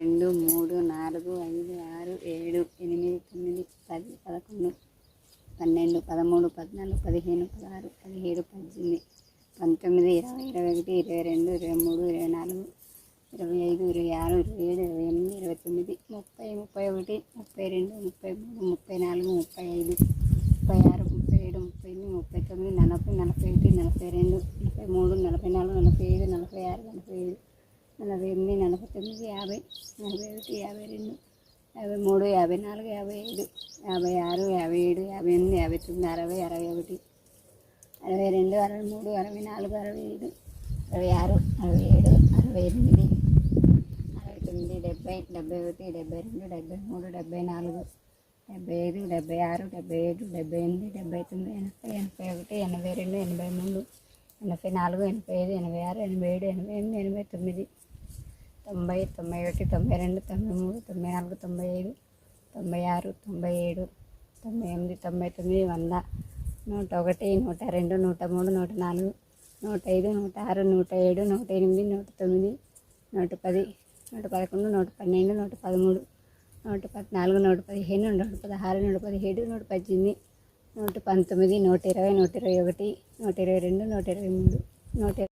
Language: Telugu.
రెండు మూడు నాలుగు ఐదు ఆరు ఏడు ఎనిమిది తొమ్మిది పది పదకొండు పన్నెండు పదమూడు పద్నాలుగు పదిహేను పదహారు పదిహేడు పద్దెనిమిది పంతొమ్మిది ఇరవై ఇరవై ఒకటి ఇరవై రెండు ఇరవై మూడు ఇరవై నాలుగు ఇరవై ఐదు ఇరవై ఆరు ఇరవై ఏడు ఇరవై ఎనిమిది ఇరవై తొమ్మిది ముప్పై ముప్పై ఒకటి ముప్పై రెండు ముప్పై మూడు ముప్పై నాలుగు ముప్పై ఐదు ముప్పై ఆరు ముప్పై ఏడు ముప్పై ఎనిమిది ముప్పై తొమ్మిది నలభై నలభై ఒకటి నలభై రెండు నలభై మూడు నలభై నాలుగు నలభై ఐదు నలభై ఆరు నలభై నలభై ఎనిమిది నలభై తొమ్మిది యాభై నలభై ఒకటి యాభై రెండు యాభై మూడు యాభై నాలుగు యాభై ఐదు యాభై ఆరు యాభై ఏడు యాభై ఎనిమిది యాభై తొమ్మిది అరవై అరవై ఒకటి అరవై రెండు అరవై మూడు అరవై నాలుగు అరవై ఐదు అరవై ఆరు అరవై ఏడు అరవై ఎనిమిది అరవై తొమ్మిది డెబ్బై డెబ్బై ఒకటి డెబ్బై రెండు డెబ్బై మూడు డెబ్బై నాలుగు డెబ్బై ఐదు డెబ్బై ఆరు డెబ్బై ఏడు డెబ్బై ఎనిమిది డెబ్బై తొమ్మిది ఎనభై ఎనభై ఒకటి ఎనభై రెండు ఎనభై మూడు ఎనభై నాలుగు ఎనభై ఐదు ఎనభై ఆరు ఎనభై ఏడు ఎనభై ఎనిమిది ఎనభై తొమ్మిది తొంభై తొంభై ఒకటి తొంభై రెండు తొంభై మూడు తొంభై నాలుగు తొంభై ఐదు తొంభై ఆరు తొంభై ఏడు తొంభై ఎనిమిది తొంభై తొమ్మిది వంద నూట ఒకటి నూట రెండు నూట మూడు నూట నాలుగు నూట ఐదు నూట ఆరు నూట ఏడు నూట ఎనిమిది నూట తొమ్మిది నూట పది నూట పదకొండు నూట పన్నెండు నూట పదమూడు నూట పద్నాలుగు నూట పదిహేను నూట పదహారు నూట పదిహేడు నూట పద్దెనిమిది నూట పంతొమ్మిది నూట ఇరవై నూట ఇరవై ఒకటి నూట ఇరవై రెండు నూట ఇరవై మూడు నూట